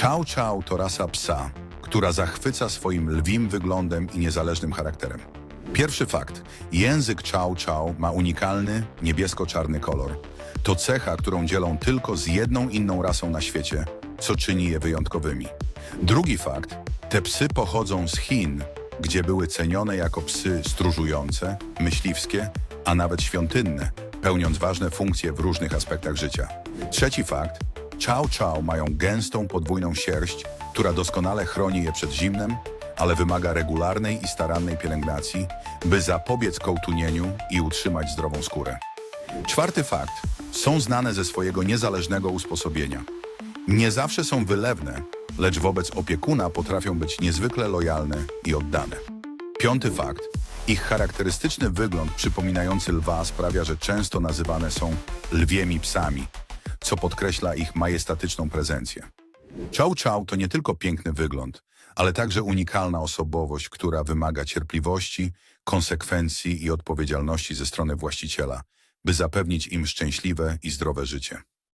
Chow Chow to rasa psa, która zachwyca swoim lwim wyglądem i niezależnym charakterem. Pierwszy fakt. Język Chow Chow ma unikalny, niebiesko-czarny kolor. To cecha, którą dzielą tylko z jedną inną rasą na świecie, co czyni je wyjątkowymi. Drugi fakt. Te psy pochodzą z Chin, gdzie były cenione jako psy stróżujące, myśliwskie, a nawet świątynne, pełniąc ważne funkcje w różnych aspektach życia. Trzeci fakt. Chow Chow mają gęstą podwójną sierść, która doskonale chroni je przed zimnem, ale wymaga regularnej i starannej pielęgnacji, by zapobiec kołtunieniu i utrzymać zdrową skórę. Czwarty fakt. Są znane ze swojego niezależnego usposobienia. Nie zawsze są wylewne, lecz wobec opiekuna potrafią być niezwykle lojalne i oddane. Piąty fakt. Ich charakterystyczny wygląd przypominający lwa sprawia, że często nazywane są lwiemi psami, co podkreśla ich majestatyczną prezencję. Chow Chow to nie tylko piękny wygląd, ale także unikalna osobowość, która wymaga cierpliwości, konsekwencji i odpowiedzialności ze strony właściciela, by zapewnić im szczęśliwe i zdrowe życie.